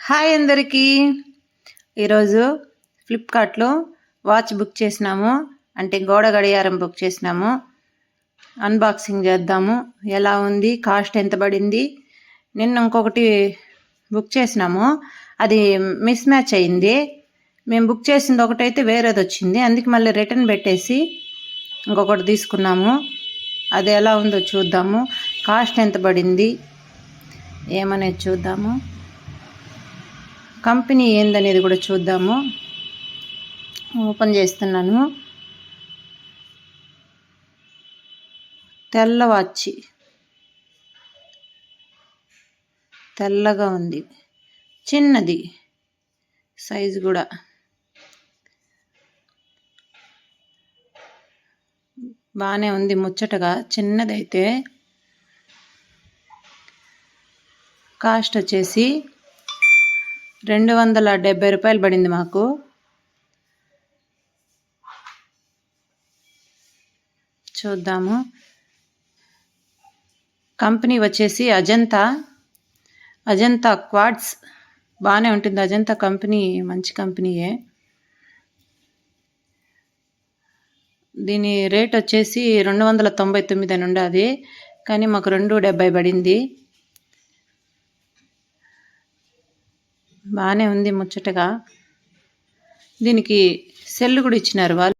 Hi అందరికీ. ఈరోజు ఫ్లిప్కార్ట్లో వాచ్ బుక్ చేసినాము. అంటే గోడ గడియారం బుక్ చేసినాము. అన్బాక్సింగ్ చేద్దాము. ఎలా ఉంది? కాస్ట్ ఎంత పడింది? నిన్న ఇంకొకటి బుక్ చేసినాము. అది మిస్ మ్యాచ్ అయింది. మేము బుక్ చేసింది ఒకటైతే వేరేది వచ్చింది. అందుకే మళ్ళీ రిటర్న్ పెట్టేసి ఇంకొకటి తీసుకున్నాము. అది ఎలా ఉందో చూద్దాము. కాస్ట్ ఎంత పడింది? ఏమనేది చూద్దాము. కంపెనీ ఏందనేది కూడా చూద్దాము. ఓపెన్ చేస్తున్నాను. తెల్లవాచి తెల్లగా ఉంది. చిన్నది. సైజు కూడా. బాగానే ఉంది ముచ్చటగా. చిన్నదైతే కాస్ట్ వచ్చేసి రెండు వందల డెబ్బై రూపాయలు పడింది మాకు. చూద్దాము. కంపెనీ వచ్చేసి అజంతా. అజంతా క్వాడ్స్ బాగానే ఉంటుంది అజంతా కంపెనీ మంచి కంపెనీయే. దీని రేట్ వచ్చేసి రెండు వందల తొంభై తొమ్మిది అని ఉండదు. కానీ మాకు రెండు డెబ్బై పడింది. బాగానే ఉంది ముచ్చటగా. దీనికి సెల్ కూడా ఇచ్చినారు వాళ్ళు.